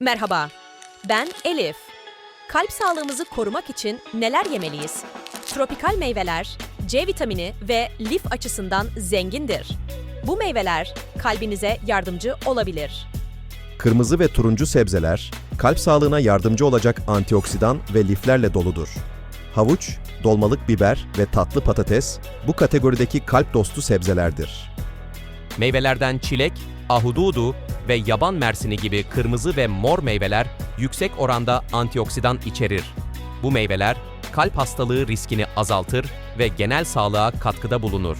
Merhaba, ben Elif. Kalp sağlığımızı korumak için neler yemeliyiz? Tropikal meyveler, C vitamini ve lif açısından zengindir. Bu meyveler kalbinize yardımcı olabilir. Kırmızı ve turuncu sebzeler, kalp sağlığına yardımcı olacak antioksidan ve liflerle doludur. Havuç, dolmalık biber ve tatlı patates bu kategorideki kalp dostu sebzelerdir. Meyvelerden çilek, ahududu ve yaban mersini gibi kırmızı ve mor meyveler yüksek oranda antioksidan içerir. Bu meyveler kalp hastalığı riskini azaltır ve genel sağlığa katkıda bulunur.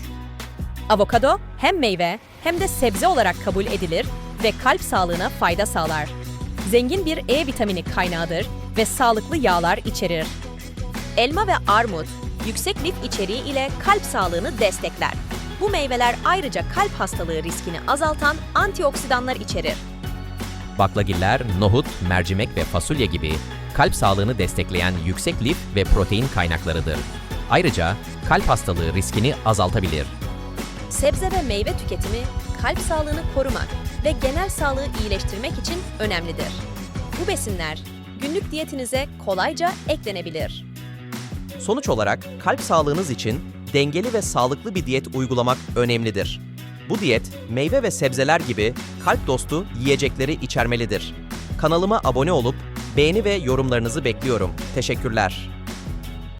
Avokado hem meyve hem de sebze olarak kabul edilir ve kalp sağlığına fayda sağlar. Zengin bir E vitamini kaynağıdır ve sağlıklı yağlar içerir. Elma ve armut yüksek lif içeriği ile kalp sağlığını destekler. Bu meyveler ayrıca kalp hastalığı riskini azaltan antioksidanlar içerir. Baklagiller, nohut, mercimek ve fasulye gibi kalp sağlığını destekleyen yüksek lif ve protein kaynaklarıdır. Ayrıca kalp hastalığı riskini azaltabilir. Sebze ve meyve tüketimi kalp sağlığını korumak ve genel sağlığı iyileştirmek için önemlidir. Bu besinler günlük diyetinize kolayca eklenebilir. Sonuç olarak kalp sağlığınız için dengeli ve sağlıklı bir diyet uygulamak önemlidir. Bu diyet meyve ve sebzeler gibi kalp dostu yiyecekleri içermelidir. Kanalıma abone olup beğeni ve yorumlarınızı bekliyorum. Teşekkürler.